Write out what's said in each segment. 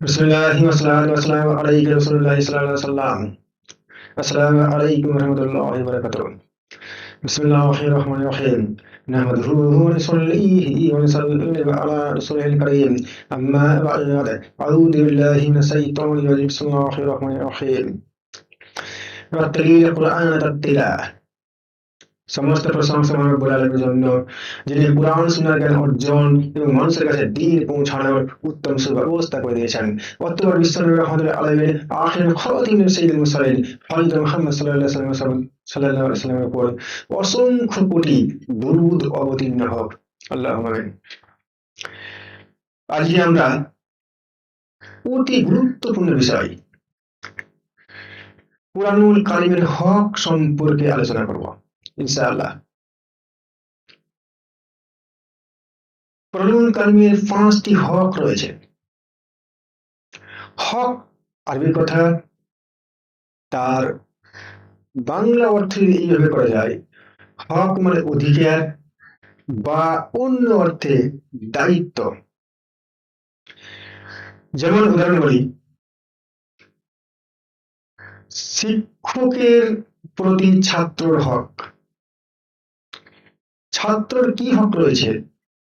ബിസ്മില്ലാഹി വസ്സലാത്തു വസ്സലാമു അലൈഹി റസൂലുള്ളാഹി സ്വല്ലല്ലാഹു അലൈഹി വസല്ലം الله അലൈക്കും വറഹ്മത്തുള്ളാഹി വബറകാതുഹു ബിസ്മില്ലാഹിർ റഹ്മാനിർ റഹീം نحمده ونصليه ونصلي على رسوله الكريم أما بعد أعوذ بالله من الشيطان الرجيم بسم الله الرحمن الرحيم رتل القرآن تبتلاه সমস্ত প্রশংসা আলমের জন্য। যিনি কোরআন শোনার জ্ঞান, অর্জন এবং মানুষের কাছে দিন পৌঁছানোর উত্তম সুব্যবস্থা করে দিয়েছেন। অতবার বিশ্বনবী আলমের সঈদ উপর অসংখ্য কোটি দুরুদ অবতীর্ণ হোক। আল্লাহ আজকে আমরা অতি গুরুত্বপূর্ণ বিষয় কোরআনুল কালিমের হক সম্পর্কে আলোচনা করব। ইনশাআল্লাহ। কোরআনুল কালিমের পাঁচটি হক রয়েছে। হক আরবি কথা, তার বাংলা অর্থে এইভাবে করা যায়, হক মানে অধিকার বা অন্য অর্থে দায়িত্ব। যেমন উদাহরণ বলি, শিক্ষকের প্রতি ছাত্রর হক। ছাত্রর কি হক রয়েছে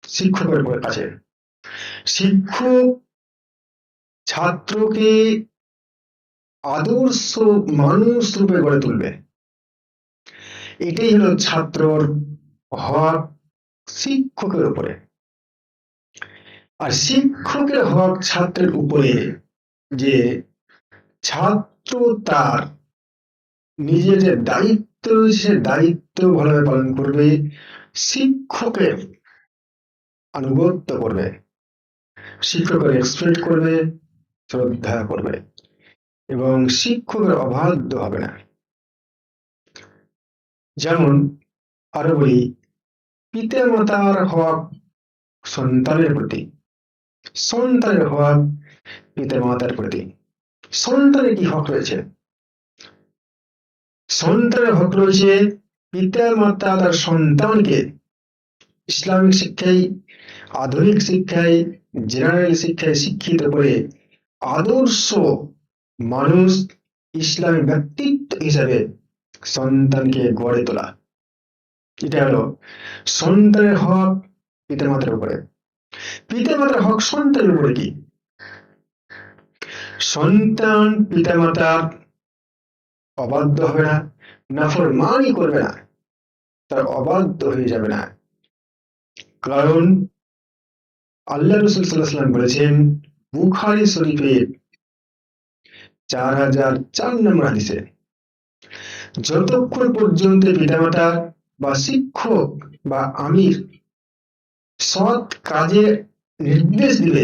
শিক্ষকের কাছে? শিক্ষক ছাত্রকে আদর্শ মানুষ রূপে গড়ে তুলবে। এটাই হলো ছাত্রর হক শিক্ষকের উপরে। আর শিক্ষকের হক ছাত্রের উপরে যে ছাত্র তার নিজের যে দায়িত্ব সে দায়িত্ব ভালোভাবে পালন করবে। শিক্ষকের আনুগত্য করবে। শিক্ষকের এক্সপেক্ট করবে, শ্রদ্ধা করবে এবং শিক্ষকের অবাধ্য হবে না। যেমন আরও বলি পিতা মাতার হক সন্তানের প্রতি, সন্তানের হক পিতা মাতার প্রতি, সন্তানের কি হক রয়েছে? সন্তানের হক রয়েছে পিতা মাতা তার সন্তানকে ইসলামিক শিক্ষায়, আধুনিক শিক্ষায় জেনারেল শিক্ষায় শিক্ষিত করে আদর্শ মানুষ ইসলামী ব্যক্তিত্ব হিসাবে সন্তানকে গড়ে তোলা। এটা হলো সন্তানের হক পিতার মাতার উপরে। পিতা মাতার হক সন্তানের উপরে কি? সন্তান পিতামাতার অবাধ্য হবে না। নাফরমানি করবে না, তার অবাধ্য হয়ে যাবে না। কারণ আল্লাহ রসুল সাল্লাহাম বলেছেন, বুখারি শরীফের চার হাজার চার নম্বর হাদিসে, যতক্ষণ পর্যন্ত পিতামাতা বা শিক্ষক বা আমির সৎ কাজে নির্দেশ দিবে,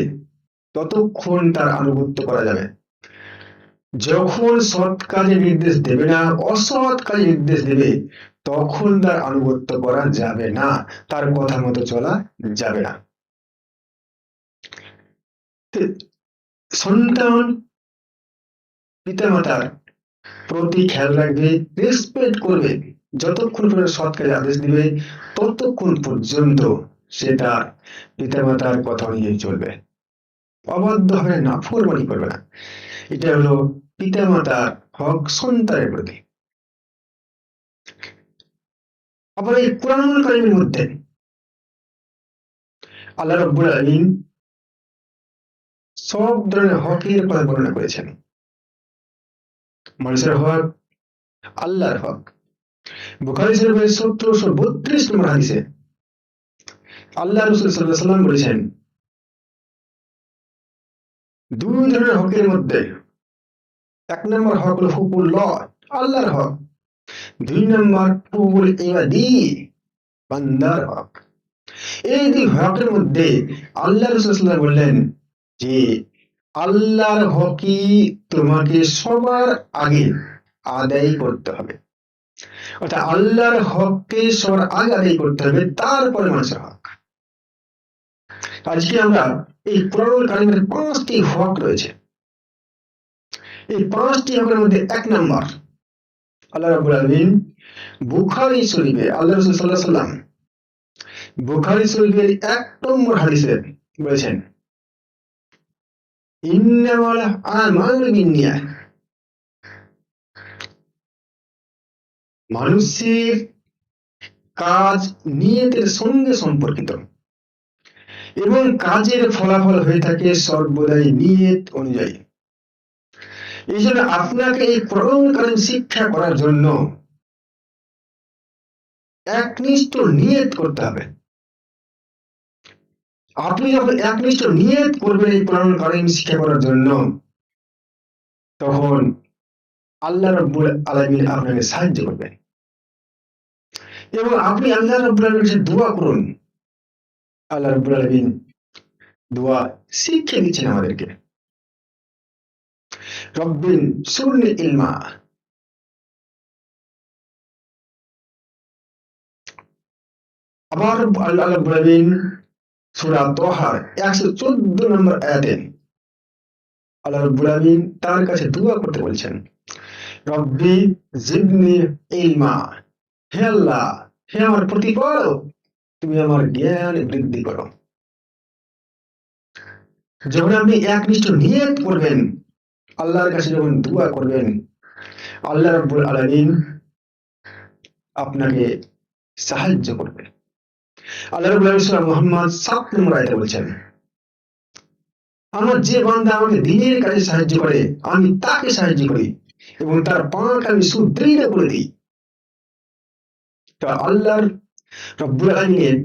ততক্ষণ তার আনুগত্য করা যাবে। যখন সৎ কাজে নির্দেশ দেবে না অসৎ কাজে নির্দেশ দেবে, তখন তার আনুগত্য করা যাবে না। তার কথা মতো চলা যাবে না। সন্তান, পিতামাতার প্রতি খেয়াল রাখবে রেসপেক্ট করবে। যতক্ষণ পর্যন্ত সৎ কাজে আদেশ দিবে, ততক্ষণ পর্যন্ত সে তার পিতামাতার কথা অনুযায়ী চলবে। অবাধ্য হবে না ফোরবানি করবে না। এটা হলো পিতামাতার হক সন্তানের প্রতি। আবার এই কোরআনুল কারিমের মধ্যে আল্লাহ রব্বুল আলমিন সব ধরনের হকের কথা বর্ণনা করেছেন। মানুষের হক, আল্লাহর হক। বুখারি শরীফের সতেরোশো বত্রিশ নম্বর হাদিসে আল্লাহ রসুল সাল্লাহ সাল্লাম বলেছেন, দুই ধরনের হকের মধ্যে এক নম্বর হক হল হুকুল্লাহ আল্লাহর হক। দুই নম্বর হুকুল ইবাদি, বান্দার হক। এই দুই হকের মধ্যে আল্লাহ রসুল্লাহ বললেন যে, আল্লাহর হকি তোমাকে সবার আগে আদায় করতে হবে। অর্থাৎ আল্লাহর হককে সবার আগে আদায় করতে হবে, তারপরে মানুষের হক। আজকে আমরা এই কোরআন কালিমের পাঁচটি হক রয়েছে। এই পাঁচটি হকের মধ্যে এক নম্বর। আল্লাহ রাবুল আলমিন বুখারি শরীফে, আল্লাহ রসুল সাল্লাহ সাল্লাম বুখারি শরীফের এক নম্বর হাদিসে বলেছেন মানুষের কাজ নিয়তের সঙ্গে সম্পর্কিত এবং কাজের ফলাফল হয়ে থাকে সর্বদাই নিয়ত অনুযায়ী। এই জন্য আপনাকে এই কোরআনকালীন শিক্ষা করার জন্য একনিষ্ঠ নিয়ত করতে হবে। আপনি যখন একনিষ্ঠ নিয়ত করবেন এই কোরআনকালীন শিক্ষা করার জন্য, তখন আল্লাহ রব্বুল আলমিন আপনাকে সাহায্য করবেন। এবং আপনি আল্লাহ রব্বুল আলমীর দোয়া করুন। আল্লাহ রব্বুল আলমিন দোয়া শিক্ষা দিচ্ছেন আমাদেরকে। রব্বিন সুরনি ইলমা। আবার আল্লাহ আলমিন সূরা তোহার একশো চোদ্দ নম্বর আয়াতে আল্লাহ রব্বুল তার কাছে দোয়া করতে বলছেন, রব্বি জিদনি ইলমা। হে আল্লাহ, হে আমার প্রতিপালক, তুমি আমার জ্ঞান বৃদ্ধি করো। যখন আপনি একনিষ্ঠ নিয়ত করবেন আল্লাহর কাছে যখন দোয়া করবেন, আল্লাহ রব্বুল আলামিন আপনাকে সাহায্য করবে। আল্লাহ রব্বুল আলামিন সূরা মুহাম্মদ 7 নম্বর আয়াতে বলেছেন, আমার যে বান্দা আমাকে দিনের কাজে সাহায্য করে, আমি তাকে সাহায্য করি এবং তার পাঁক আমি সুদৃঢ় করে দিই। তা আল্লাহর রব্বুল আলামিনের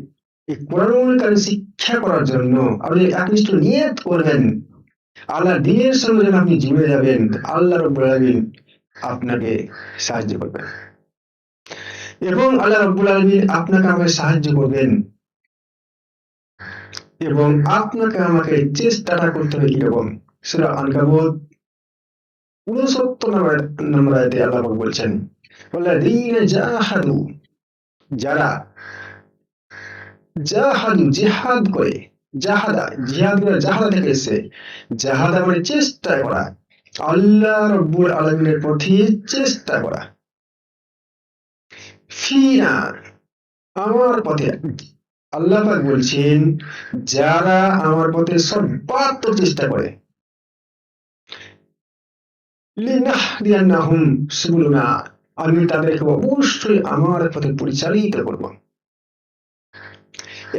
এই কোরআন শিক্ষা করার জন্য আপনি একনিষ্ঠ নিয়ত করবেন। আল্লাহ দিনের সঙ্গে যখন আপনি জিমে যাবেন, আল্লাহ রব্বুল আলামিন আপনাকে সাহায্য করবেন। এবং আল্লাহ রব্বুল আলামিন আপনাকে আমাকে সাহায্য করবেন। এবং আপনাকে আমাকে চেষ্টাটা করতে হবে কীরকম সেটা আনকাবুত উনসত্তর নম্বর আয়াতে আল্লাহ বলছেন যারা জাহাদু জিহাদ করে জাহাদা জিহাদ জাহাদা থেকে এসে জাহাদা মানে চেষ্টা করা। আল্লাহ রব্বুল আলমিনের প্রতি চেষ্টা করা। আমার পথে। আল্লাহ পাক বলছেন, যারা আমার পথে সর্বাত্মক চেষ্টা করে আমি তাদেরকে অবশ্যই আমার পথে পরিচালিত করব।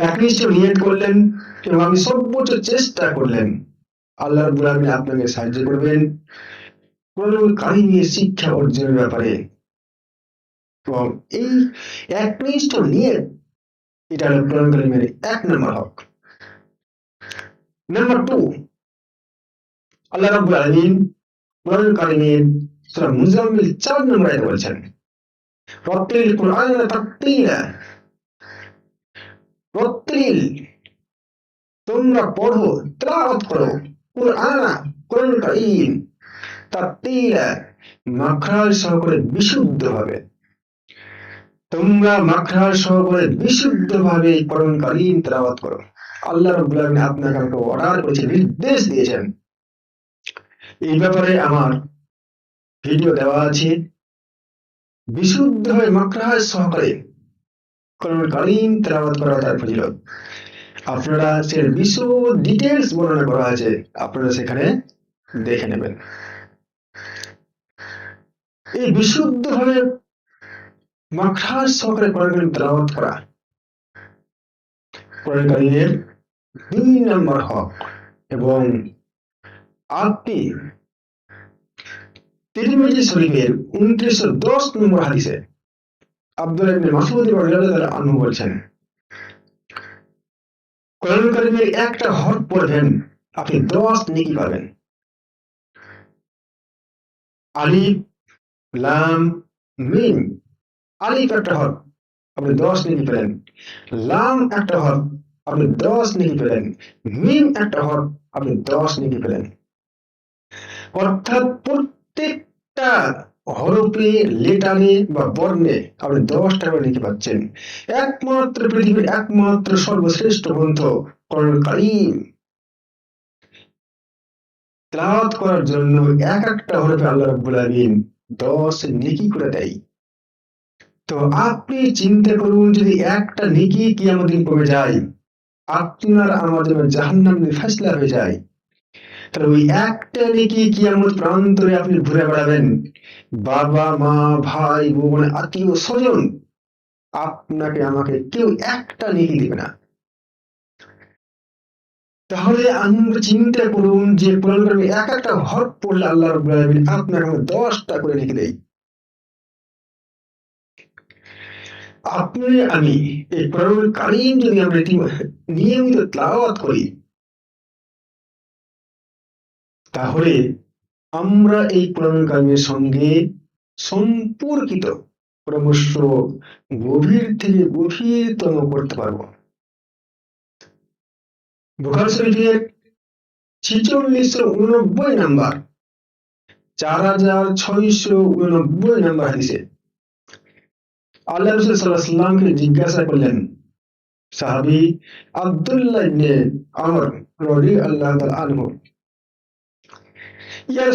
একনিষ্ঠ নিয়ত করলেন এবং সর্বোচ্চ চেষ্টা করলেন। আল্লাহ আলামিন আপনাকে সাহায্য করবেন। কোন কাহিনী, শিক্ষা অর্জনের ব্যাপারে। এই একনিষ্ঠ নিয়ত এটা হলো এক নম্বর হক। নাম্বার টু আল্লাহ রাব্বুল আলামিন কোরআন কারিমের সূরা মুজাম্মিল 4 নম্বর আয়াতে বলছেন রত্তিল কোরআন তাত্তিলা রত্তিল তোমরা পড়ো, তেলাওয়াত করো, কোরআন কোরআন কারীম। তাত্তিলা মাখরাজ সহকারে বিশুদ্ধ ভাবে। তোমরা মাখরাজ সহকারে বিশুদ্ধ ভাবে কোরআন কারীম তেলাওয়াত করো। আল্লাহ রাব্বুল আলামিন আপনাকে আমাকে অর্ডার করেছে, নির্দেশ দিয়েছেন। এই ব্যাপারে আমার ভিডিও দেওয়া আছে। বিশুদ্ধভাবে মাকরাজ সহকারে কোরআন তেলাওয়াত করা তার ফজিলত আপনারা সে বিশদ ডিটেলস বর্ণনা করা আছে আপনারা সেখানে দেখে নেবেন। এই বিশুদ্ধভাবে মাকরাজ সহকারে কোরআন তেলাওয়াত করা। কোরআন দুই নম্বর হক এবং আপনি তিরমিজি শরীফের উনত্রিশশো দশ নম্বর হাদিসে আব্দুল ইবনে মাসউদ রাদিয়াল্লাহু আনহু কোরআন কারীমের একটা হরফ পড়বেন, আপনি দশ নেকি পাবেন। আলিফ, লাম, মিম, আলিফ একটা হরফ আপনি দশ নেকি পেলেন। লাম একটা হরফ আপনি দশ নেকি পেলেন। মিম একটা হরফ আপনি দশ নেকি পেলেন। অর্থাৎ প্রত্যেকটা হরফে লেটারে বা বর্ণে আপনি দশটা করে লিখে পাচ্ছেন। একমাত্র পৃথিবীর একমাত্র সর্বশ্রেষ্ঠ গ্রন্থ কোরআন কারীম। তেলাওয়াত করার জন্য এক একটা হরফে আল্লাহ রাব্বুল আলামিন দশ নেকি করে দেয়। তো আপনি চিন্তা করুন, যদি একটা নেকি কিয়ামত দিন কমে যায়, আপনার জন্য জাহান্নাম ফেসলা হয়ে যায় তাহলে ওই একটা নেকি কিয়ামত প্রান্তরে আপনি ঘুরে বেড়াবেন? বাবা, মা, ভাই বোন, আত্মীয়, স্বজন, আপনাকে, আমাকে কেউ একটা নেকি দিবে না। তাহলে আমরা চিন্তা করুন যে কোরআন কারিমে এক একটা হরফ পড়লে আল্লাহ রাব্বুল আলামিন আপনাকে আমাকে দশটা করে লিখে দেয়। আপনি, আমি এই কোরআন কারিম যদি আমরা নিয়মিত তেলাওয়াত করি তাহলে আমরা এই কোরআন সঙ্গে সম্পর্কিত ক্রমশ গভীর থেকে গভীরতম করতে পারব। বুখার শরীফের ছিচল্লিশশো উননব্বই নাম্বার, চার হাজার ছয়শো উননব্বই নাম্বার হাদিসে আল্লাহ রসুল সাল্লাহ জিজ্ঞাসা করলেন, সাহাবি আব্দুল্লাহ আমর রদি আল্লাহ তাআলা আনহু ইয়া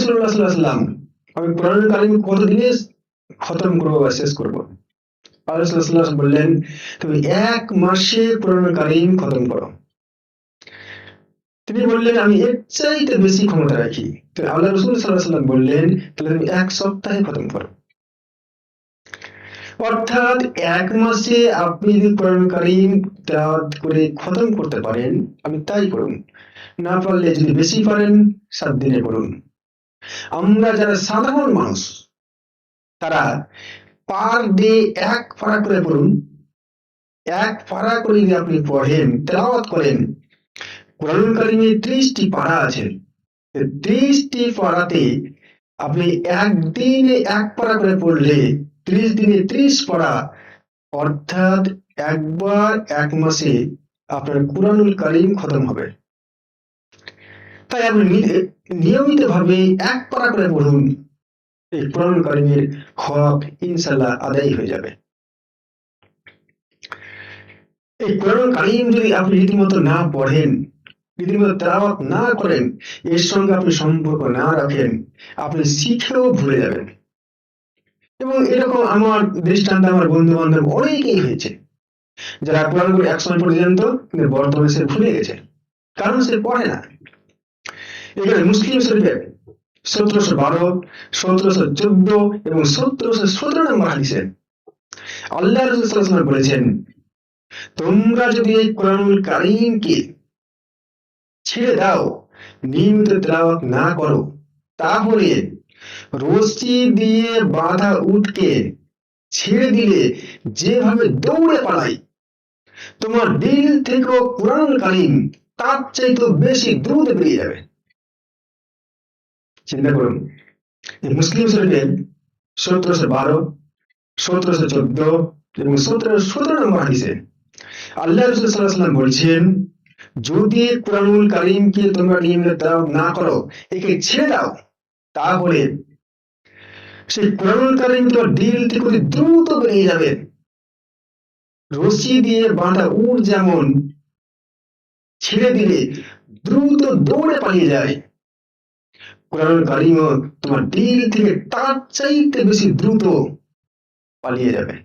আমি কোরআন কারীম কত দিনে খতম করব বা শেষ করব? আল্লাহ বললেন, তুমি এক মাসে কোরআন কারীম খতম করো। তিনি বললেন, আমি এর চাইতে বেশি ক্ষমতা রাখি। আল্লাহ রসুল সাল্লাহ বললেন, তাহলে তুমি এক সপ্তাহে খতম করো। অর্থাৎ এক মাসে আপনি যদি কোরআন করে খতম করতে পারেন, আমি তাই করুন। না পারলে যদি বেশি পারেন, সাত দিনে করুন। আমরা যারা সাধারণ মানুষ, তারা পার ডে এক পারা করে পড়ুন। এক পারা করে যদি আপনি পড়েন, তেলাওয়াত করেন কোরআন কারিমে ত্রিশটি পাড়া আছে। ত্রিশটি পাড়াতে আপনি একদিনে এক পাড়া করে পড়লে ত্রিশ দিনে ত্রিশ পাড়া অর্থাৎ একবার এক মাসে আপনার কুরআনুল কারিম খতম হবে। তাই আপনি নিয়মিত ভাবে এক পাড়া করে পড়ুন। এই কোরআন কারিমের হক ইনশাল্লাহ আদায় হয়ে যাবে। এই কোরআন কারিম যদি আপনি রীতিমতো না পড়েন, রীতিমতো তেলাওয়াত না করেন, এর সঙ্গে আপনি সম্পর্ক না রাখেন, আপনি শিখেও ভুলে যাবেন। এবং এরকম আমার দৃষ্টান্ত, আমার বন্ধু বান্ধব অনেকেই হয়েছে, যারা কোরআন করে এক সময় পর্যন্ত কিন্তু বর্তমানে সে ভুলে গেছে, কারণ সে পড়ে না। এখানে মুসলিম শরীফের সতেরোশো বারো, সতেরোশো চোদ্দ এবং সতেরোশো সতেরো নম্বর হাদিসে আল্লাহ রসুল বলেছেন, তোমরা যদি এই কোরআনুল কারিমকে ছেড়ে দাও, নিয়মিত তেলাওয়াত না করো, তাহলে রশি দিয়ে বাঁধা উঠকে ছেড়ে দিলে যেভাবে দৌড়ে পালাই তোমার দিল থেকেও কোরআন কালিম তার চাইতে বেশি দ্রুত বেরিয়ে যাবে। চিন্তা করুন। মুসলিম শরীফের সতেরোশো বারো, সতেরোশো চোদ্দ এবং সতেরো সতেরো নম্বর হাদিসে আল্লাহ রসুল বলছেন, যদি কোরআনুল কারিমকে তোমরা নিয়মিত না করো, একে ছেড়ে দাও। তাহলে সেই কোরআনুল কারিম তোমার দিল থেকে দ্রুত বেরিয়ে যাবে। রশি দিয়ে বাঁধা উট যেমন ছেড়ে দিলে দ্রুত দৌড়ে পালিয়ে যায় কোরআনুল কারিমও তোমার দিল থেকে তার চাইতে বেশি দ্রুত পালিয়ে যাবে।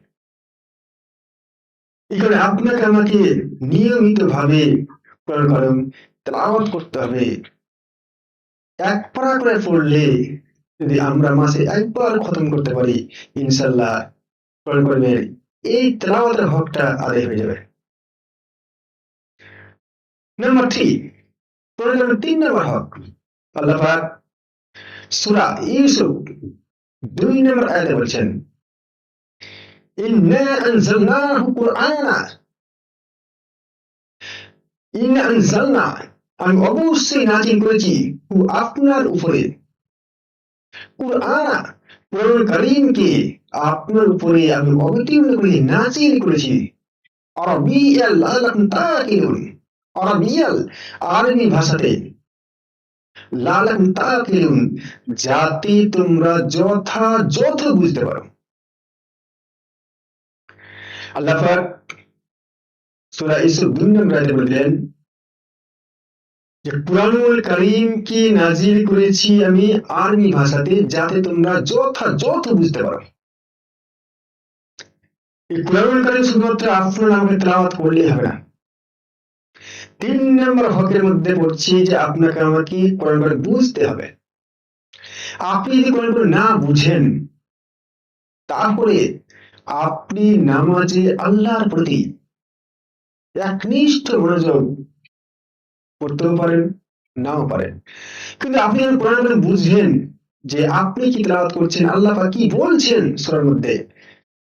এখানে আপনাকে আমাকে নিয়মিত ভাবে কোরআন কারিম তেলাওয়াত করতে হবে। এক পারা করে পড়লে যদি আমরা মাসে একবার খতম করতে পারি ইনশাল্লাহ কোরআন কারিমের এই তেলাওয়াতের হকটা আদায় হয়ে যাবে। নাম্বার থ্রি কোরআন তিন নম্বর হক। আল্লাহ সূরা ইউসুফ দুই নম্বর আয়াতে বলছেন, ইন্না আনজালনাহু আমি অবশ্যই নাজিল করেছি আপনার উপরে। কুরআনা কোরআন কারীমকে আপনার উপরে আমি অবতীর্ণ করে নাজিল করেছি। আরবিয়াল লালাকুম তাকিলুন আরবিয়াল আরবি ভাষাতে। লালাকুম তাকিলুন যাতে তোমরা যথাযথ বুঝতে পারো। আল্লাহ পাক সূরা দুই নম্বর আয়াতে বললেন, যে কুরআনুল নাজিল করেছি আমি আরবি ভাষাতে যাতে তোমরা যথাযথ বুঝতে পারো। এই কুরআনুল কারীম শুধুমাত্র আপনার আমাকে তেলাওয়াত করলেই হবে না। তিন নম্বর হকের মধ্যে পড়ছি যে আপনাকে আমাকে কোরআন করে বুঝতে হবে। আপনি যদি কোরআন করে না বুঝেন, তাহলে আপনি নামাজে আল্লাহর প্রতি একনিষ্ঠ মনোযোগ করতেও পারেন, নাও পারেন। কিন্তু আপনি যখন কোরআন করে বুঝবেন যে আপনি কি তেলাওয়াত করছেন, আল্লাহ পাক কি বলছেন সূরার মধ্যে?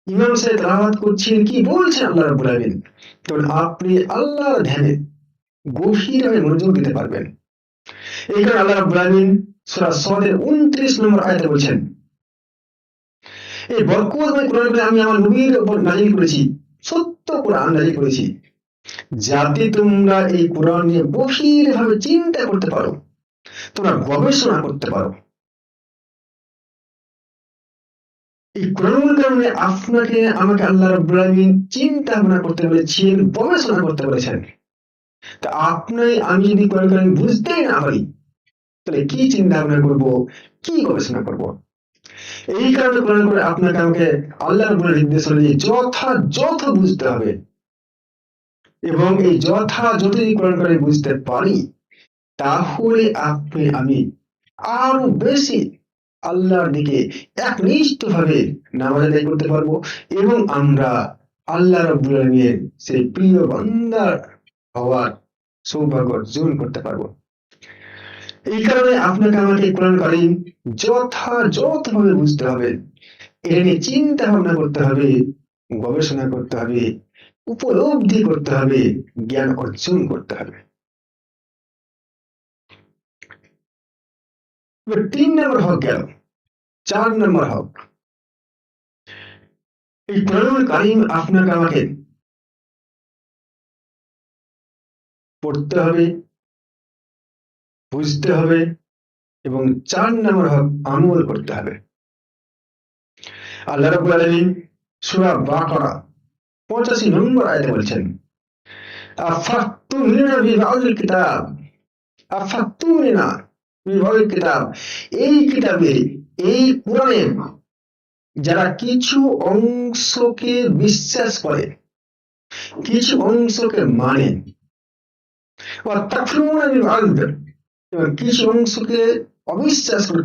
ইমাম সাহেব তেলাওয়াত করছেন, কি বলছেন আল্লাহ রাব্বুল আলামিন? তখন আপনি আল্লাহর ধ্যানে গভীরভাবে মনোযোগ দিতে পারবেন। এই কারণে আল্লাহ রাব্বুল আলামিন সূরা সদের 29 নম্বর আয়াতে বলছেন, এই বরকতময় কোরআনকে আমি আমার নবীর উপর নাজিল করেছি, সত্য কোরআন নাজিল করেছি। যাতে তোমরা এই কোরআন নিয়ে গভীরভাবে চিন্তা করতে পারো, তোমরা গবেষণা করতে পারো। এই কোরআন কারণে আপনাকে আমাকে আল্লাহ রাব্বুল চিন্তা ভাবনা করতে বলেছেন, গবেষণা করতে বলেছেন। তা আপনি আমি যদি কোরআন কারণ বুঝতেই না পারি, তাহলে কি চিন্তা ভাবনা করব? কি গবেষণা করব? এই কারণে কোরআন করে আপনাকে আমাকে আল্লাহ রাব্বুল নির্দেশ অনুযায়ী যথাযথ বুঝতে হবে। এবং এই যথাযথ যদি কোরআন করে বুঝতে পারি, তাহলে আপনি, আমি আরও বেশি আল্লাহর দিকে একনিষ্ঠ ভাবে নামাজ আদায় করতে পারব এবং আমরা আল্লাহ রাব্বুল আলামিনের সেই প্রিয় বান্দার হওয়ার সৌভাগ্য অর্জন করতে পারব। এই কারণে আপনাকে আমাকে কোরআন কারিম যথাযথভাবে বুঝতে হবে। এটা নিয়ে চিন্তা ভাবনা করতে হবে, গবেষণা করতে হবে, উপলব্ধি করতে হবে, জ্ঞান অর্জন করতে হবে। তিন নম্বর হক গেল, চার নম্বর হক। এই কোরআন কারিম আপনাকে আমাকে পড়তে হবে, বুঝতে হবে এবং চার নম্বর হক, আমল করতে হবে। আল্লাহ রাব্বুল আলামিন সূরা বাকারা 85 নম্বর আয়াতে বলছেন এই কিতাবে, এই কোরআনে যারা কিছু অংশকে বিশ্বাস করে, কিছু অংশকে মানে এবং কিছু অংশকে অবিশ্বাস করে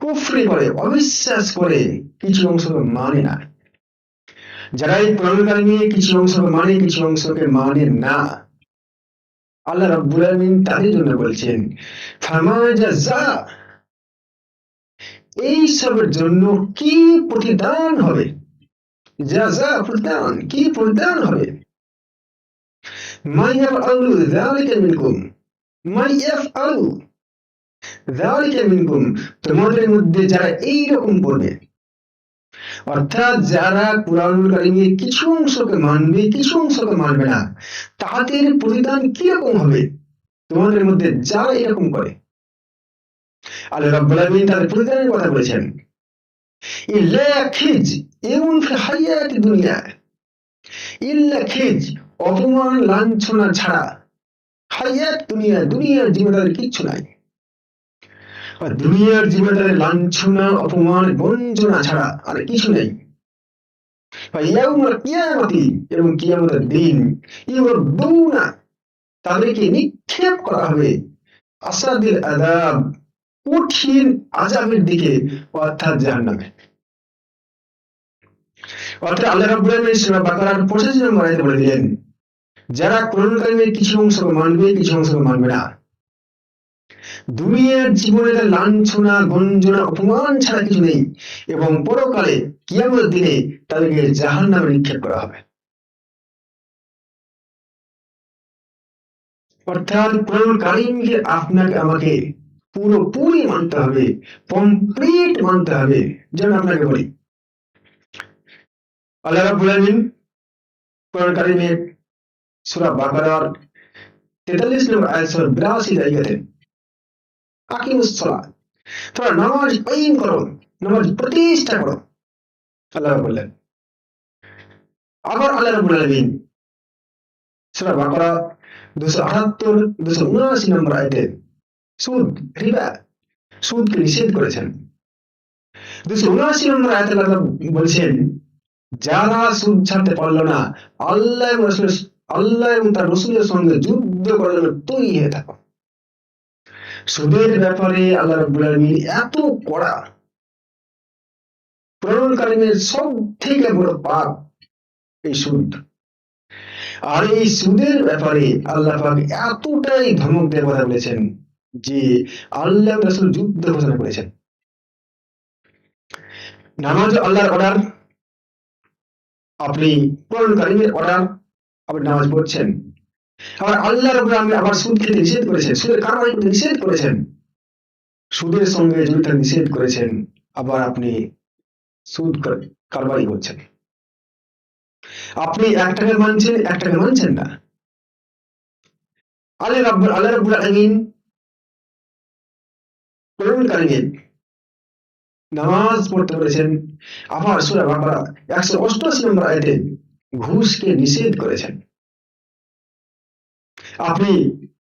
কুফরি করে অবিশ্বাস করে কিছু অংশকে মানে না। যারা এই নিয়ে কিছু অংশকে মানে কিছু অংশকে মানে না। আল্লাহ তাদের জন্য বলছেন ফামা জাযা এই সবের জন্য কি প্রতিদান হবে? জাযা প্রতিদান, কি প্রতিদান হবে? মা ইয়াফআলু যালিকা মিনকুম মা ইয়াফআলু যালিকা মিনকুম তোমাদের মধ্যে যারা এই রকম করবে অর্থাৎ যারা কোরআনুল কিছু অংশকে মানবে কিছু অংশকে মানবে না তাদের প্রতিদান কীরকম হবে তোমাদের মধ্যে যারা এরকম করে আল্লাহ রাব্বুল আলামিন তাদের প্রতিদানের কথা বলেছেন ইল্লা খিজ এমন ফিল হায়াতি দুনিয়া ইল্লা খিজ অপমান, লাঞ্ছনা ছাড়া হায়াত দুনিয়া, দুনিয়ার তাদের কিচ্ছু নাই। আর দুনিয়ার তাদের লাঞ্ছনা, অপমান, বঞ্চনা ছাড়া আর কিছু নেই। এবং দিন তাদেরকে নিক্ষেপ করা হবে। আসাদিল আদাব কঠিন আজাবের দিকে, অর্থাৎ জাহান্নামে। অর্থাৎ আল্লাহ রাব্বুল আলামিন সূরা বাকারার 85 নম্বর বলে দিলেন যারা কোরআন কিছু অংশকে মানবে, কিছু অংশকে মানবে না। দুনিয়ার জীবনে লাঞ্ছনা, গঞ্জনা, অপমান ছাড়া কিছু নেই এবং পরকালে কিয়ামত দিনে তাদেরকে জাহান নামে নিক্ষেপ করা হবে। অর্থাৎ কোরআন কারিমকে আপনাকে, আমাকে পুরোপুরি মানতে হবে, কমপ্লিট মানতে হবে, যেন আপনাকে বলি। আল্লাহ রাব্বুল আলামিন কোরআন কারিমের সূরা বাকারার 43 নম্বর আয়াত 82 জায়গাতে আকিমুস সালাত। তোমরা নামাজ কায়েম করো, নামাজ প্রতিষ্ঠা করো। আল্লাহ বললেন আবার আল্লাহ রাব্বুল আলামিন সূরা বাকারা 278 279 নম্বর আয়াতে সুদ, রিবা, সুদকে নিষেধ করেছেন। দুশো উনআশি নম্বর আয়াতে বলছেন, যারা সুদ ছাড়তে পারল না, আল্লাহ রাসূলের আল্লাহ এবং তার রসুলের সঙ্গে যুদ্ধ করার জন্য তৈরি হয়ে থাকো। সুদের ব্যাপারে আল্লাহ রাব্বুল আলামিন এত কড়া প্রণয়নকালীনের সব থেকে বড় পাপ এই সুদ। আর এই সুদের ব্যাপারে আল্লাহ পাক এতটাই ধমক দেওয়ার কথা বলেছেন যে আল্লাহ রাসূল যুদ্ধ ঘোষণা করেছেন। নামাজ আল্লাহর অর্ডার আপনি কোরআন অর্ডার আপনি নামাজ পড়ছেন। আবার আল্লাহ রাব্বুল আলামিন আবার সুদ খেতে নিষেধ করেছেন। সুদের করতে নিষেধ করেছেন। সুদের সঙ্গে জড়িত নিষেধ করেছেন। আবার আপনি সুদ কর- কারবারি করছেন। আপনি একটাকে মানছেন একটাকে মানছেন না। আল্লাহ রাব্বুল আল্লাহ রাব্বুল আলামিন কোরআন নামাজ পড়তে বলেছেন। আবার সূরা বাকারা 188 নম্বর আয়াতে ঘুষকে নিষেধ করেছেন। আপনি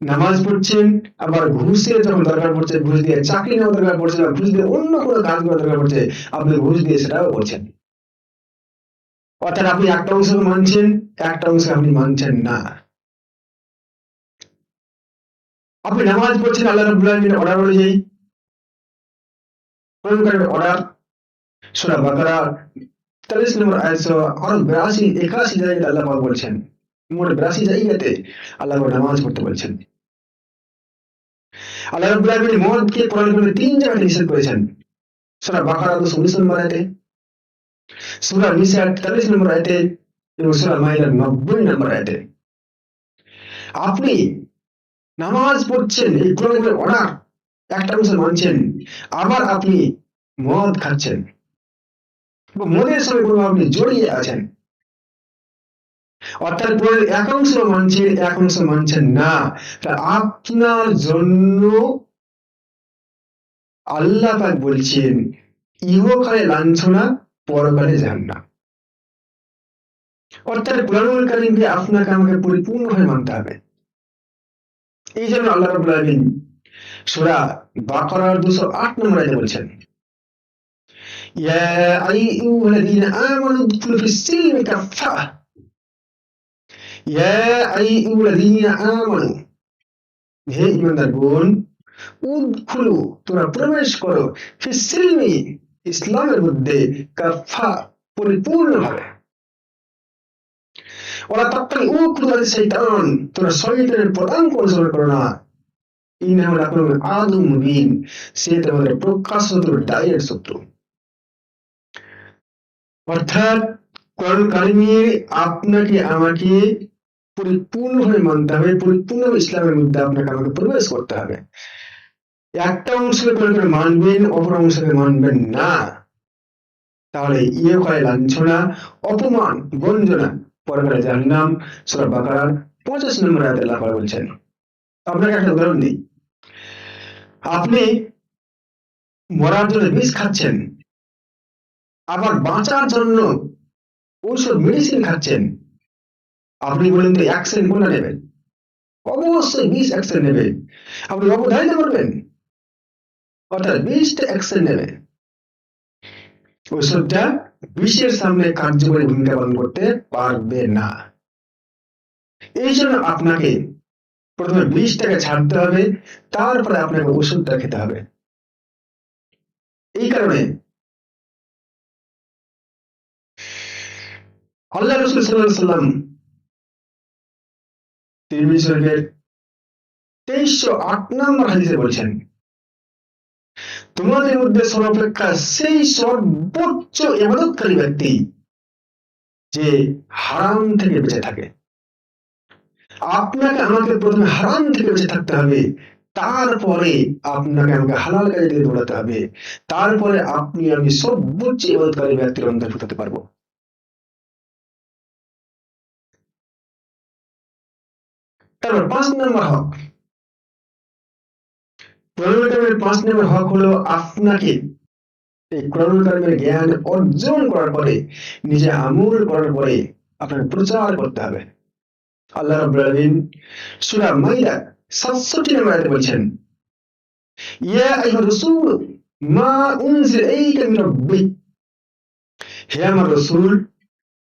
নামাজ পড়ছেন, আবার ঘুষের যখন দরকার পড়ছে, ঘুষ দিয়ে চাকরি নেওয়া দরকার পড়ছে, বা ঘুষ দিয়ে অন্য কোনো কাজ করা দরকার পড়ছে, আপনি ঘুষ দিয়ে সেটাও করছেন। অর্থাৎ আপনি একটা অংশ মানছেন, একটা অংশ আপনি মানছেন না। আপনি নামাজ পড়ছেন, আল্লাহ আলামিনের অর্ডার অনুযায়ী। অর্ডার সোনা বাকারা 43 নম্বর আয়াত 82 81 জায়গায় আল্লাহ পাক বলছেন। মোট 82 জায়গাতে আল্লাহ নামাজ পড়তে বলছেন। আল্লাহ রাব্বুল আলামিন কোরআন কারিমে তিন জায়গায় নিষেধ করেছেন। সূরা বাকারা 219 নম্বর আয়াতে সূরা নিসা 43 নম্বর আয়াতে এবং সূরা মাইদা 90 নম্বর আয়াতে। আপনি নামাজ পড়ছেন, এই কোরআনের অর্ডার একটা অংশ মানছেন, আবার আপনি মদ খাচ্ছেন। মদের সঙ্গে কোনো আপনি জড়িয়ে আছেন। অর্থাৎ কোরআনের এক অংশ মানছেন, এক অংশ মানছেন না। তা আপনার জন্য আল্লাহ পাক বলছেন, ইহকালে লাঞ্ছনা, পরকালে জাহান্নাম। অর্থাৎ কোরআনুল কারিমকে আপনাকে আমাকে পরিপূর্ণভাবে মানতে হবে। এই জন্য আল্লাহ রাব্বুল আলামিন সূরা বাকারার 208 নম্বর আয়াতে বলছেন ইয়া আইয়ুহাল্লাযীনা আমানু উদখুলু ফিস-সিলমি কাফফা ইয়া আইয়ুহাল্লাযীনা আমানু হে ঈমানদারগণ উদখুলু, তোমরা প্রবেশ করো ফিস-সিলমি ইসলামের মধ্যে কাফফা পরিপূর্ণভাবে। ওরা তখন উকুল শৈতান তোমরা শয়তানের পদাঙ্ক অনুসরণ করো না। ইনহু লাকুম আদু মুবিন, সে তোমাদের প্রকাশ শত্রু ডাইরেক্ট শত্রু। অর্থাৎ কোরআন কারিমে আপনাকে আমাকে পরিপূর্ণভাবে মানতে হবে পরিপূর্ণ ইসলামের মধ্যে আপনাকে আমাকে প্রবেশ করতে হবে। একটা অংশকে কোরআন মানবেন, অপর অংশকে মানবেন না। তাহলে ইয়ে করে লাঞ্ছনা, অপমান, গঞ্জনা। পরকালে জাহান্নাম, সূরা বাকারার 85 নম্বর আয়াতে আল্লাহ বলছেন। আপনাকে একটা উদাহরণ দিই। আপনি মরার জন্য বিষ খাচ্ছেন আবার বাঁচার জন্য ঔষধ মেডিসিন খাচ্ছেন। আপনি বলেন তো অ্যাকশন কোনটা নেবেন? অবশ্যই বিষ অ্যাকশন নেবে আপনি অবধারিত করবেন? অর্থাৎ বিষটা অ্যাকশন নেবে। ওষুধটা বিষের সামনে কার্যকরী ভূমিকা পালন করতে পারবে না। এই জন্য আপনাকে প্রথমে বিষটাকে ছাড়তে হবে, তারপরে আপনাকে ওষুধটা খেতে হবে। এই কারণে আল্লাহ রসুল সাল্লাহ সাল্লাম তিরমিজি শরীফের তেইশশো আট নম্বর হাদিসে বলছেন, তোমাদের মধ্যে সর্বাপেক্ষা সেই সর্বোচ্চ ইবাদতকারী ব্যক্তি যে হারাম থেকে বেঁচে থাকে। আপনাকে আমাকে প্রথমে হারাম থেকে বেঁচে থাকতে হবে, তারপরে আপনাকে আমাকে হালাল কাজে দিকে দৌড়াতে হবে, তারপরে আপনি আমি সর্বোচ্চ ইবাদতকারী ব্যক্তির অন্তর্ভুক্ত হতে পারব। তারপর পাঁচ নম্বর হক। কোরআন পাঁচ নম্বর হক হলো আপনাকে এই কোরআন কারিমের জ্ঞান অর্জন করার পরে, নিজে আমল করার পরে আপনাকে প্রচার করতে হবে। আল্লাহ আলামিন সূরা মাইদা 67 নম্বর বলছেন হে আমার রাসূল,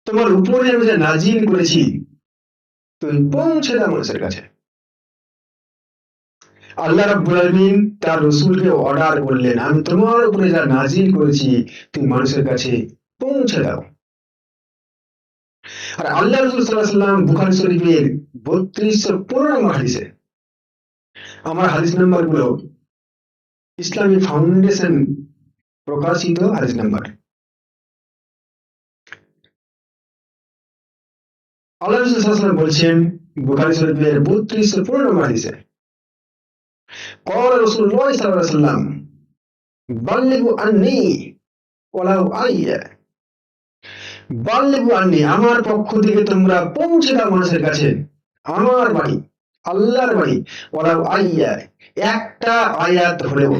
তোমার উপরে আমি যা নাজিল করেছি তুই পৌঁছে দাও মানুষের কাছে। আল্লাহ রাব্বুল তার রসুলকে অর্ডার করলেন, আমি তোমার উপরে যা নাজিল করেছি, তুমি মানুষের কাছে পৌঁছে দাও। আর আল্লাহ রসুল সাল্লাহ সাল্লাম বুখারি শরীফের বত্রিশশো পনেরো নম্বর হাদিসে, আমার হাদিস নাম্বারগুলো ইসলামী ফাউন্ডেশন প্রকাশিত হাদিস নাম্বার আল্লাহ রসুল সাল্লাহ সাল্লাম বলছেন বুখারি শরীফের বত্রিশশো পনেরো নম্বর হাদিসে قال رسول الله صلى الله عليه وسلم بلغوا عني ولو آية বাল্যবু আননি আমার পক্ষ থেকে তোমরা পৌঁছে দাও মানুষের কাছে আমার বাণী আল্লাহর বাণী ওরা আইয়া একটা আয়াত হলেও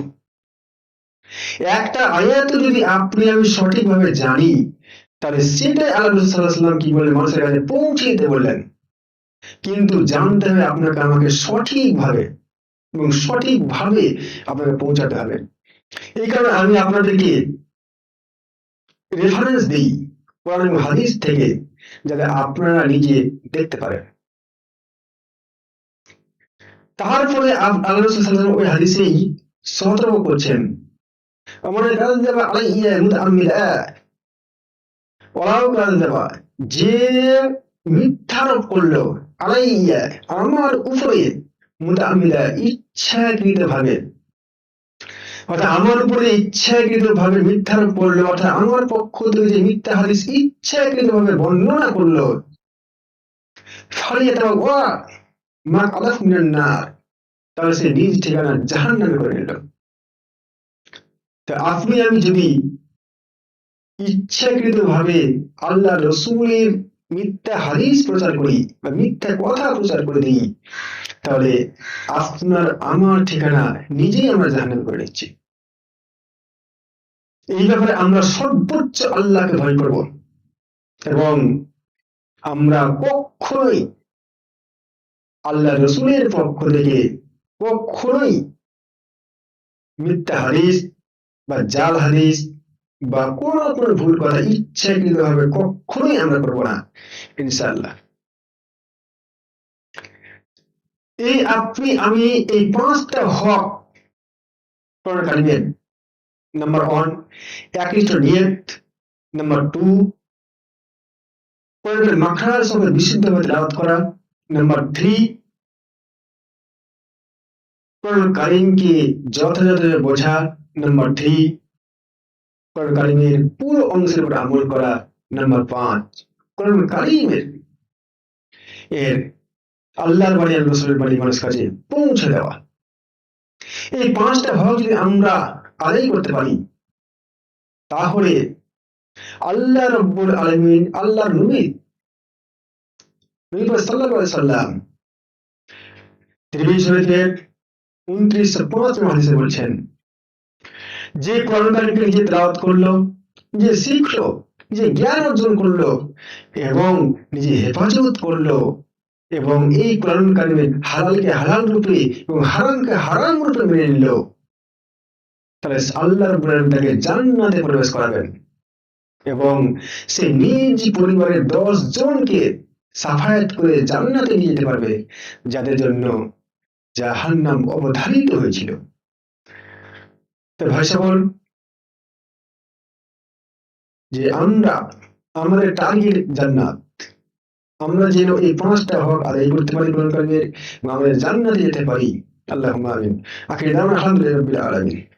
একটা আয়াত যদি আপনি আমি সঠিকভাবে জানি তাহলে সেটাই আল্লাহ সাল্লাম কি বললেন মানুষের কাছে পৌঁছে দিতে বললেন? কিন্তু জানতে হবে আপনাকে আমাকে সঠিকভাবে এবং সঠিকভাবে আপনাকে পৌঁছাতে হবে। এই কারণে আমি আপনাদেরকে রেফারেন্স দিই কোরআন হাদিস থেকে, যাতে আপনারা নিজে দেখতে পারেন। তারপরে আল্লাহ ওই হাদিসেই সতর্ক করছেন। আমাদের ওরাও কাজ দেবা। যে মিথ্যারোপ করল, আলাইয়া আমার উপরে মুতাআম্মিদা ইচ্ছাকৃত ভাবে। অর্থাৎ আমার উপরে ইচ্ছাকৃত ভাবে মিথ্যারোপ করল, অর্থাৎ আমার পক্ষ থেকে যে মিথ্যা হাদিস ইচ্ছাকৃত ভাবে বর্ণনা করল। ফালিয়া ওয়া মা আলাফ মিনান নার। তাহলে সে নিজ ঠিকানা জাহান নামে করে নিল। তা আপনি আমি যদি ইচ্ছাকৃত ভাবে আল্লাহ রসুলের মিথ্যা হাদিস প্রচার করি বা মিথ্যা কথা প্রচার করে দিই, তাহলে আপনার আমার ঠিকানা নিজেই আমরা জাহান্নামে করে নিচ্ছি এই ব্যাপারে আমরা সর্বোচ্চ আল্লাহকে ভয় করব এবং আমরা কখনোই আল্লাহ রসুলের পক্ষ থেকে কখনোই মিথ্যা হাদিস বা জাল হাদিস বা কোন কোন ভুল কথা ইচ্ছাকৃত ভাবে কখনোই আমরা করব না ইনশাল্লাহ এই আপনি, আমি এই পাঁচটা হক কালিমের নাম্বার ওয়ান একনিষ্ঠ নিয়ত নাম্বার টু কোরআনের মাখরার সঙ্গে বিশুদ্ধভাবে তেলাওয়াত করা নাম্বার থ্রি কোরআন কারিমকে যথাযথভাবে বোঝা নাম্বার থ্রি কোরআন কারিমের পুরো অংশের উপর আমল করা নাম্বার পাঁচ। কোরআন কারিমের এর আল্লাহর বাড়ি আর রসুলের বাড়ি মানুষ কাছে পৌঁছে দেওয়া। এই পাঁচটা ভাগ যদি আমরা আদায় করতে পারি, তাহলে আল্লাহ রব্বুল আলমিন, আল্লাহর নবী নবী সাল্লাহ সাল্লাম তিরমিজি শরীফের উনত্রিশ পাঁচ হাদিসে বলছেন যে কোরআন কারিমকে নিজে তেলাওয়াত করল যে শিখলো যে জ্ঞান অর্জন করল এবং নিজে হেফাজত করল এবং এই কোরআন কারিমের হালালকে হালাল রূপে এবং হারামকে হারাম রূপে মেনে নিল, তাহলে আল্লাহ তাকে জান্নাতে প্রবেশ করাবেন এবং সে নিজ পরিবারের দশ জনকে সাফায়াত করে জান্নাতে নিয়ে যেতে পারবে, যাদের জন্য জাহান্নাম অবধারিত হয়েছিল। ভাই সকল, যে আমরা, আমাদের টার্গেট জান্নাত। আমরা যেন এই পাঁচটা হক আদায় করতে পারি, কোরআন আমাদের জান্নাতে যেতে পারি। আল্লাহ আমিন। আখির আলহামদুলিল্লাহ আলামিন।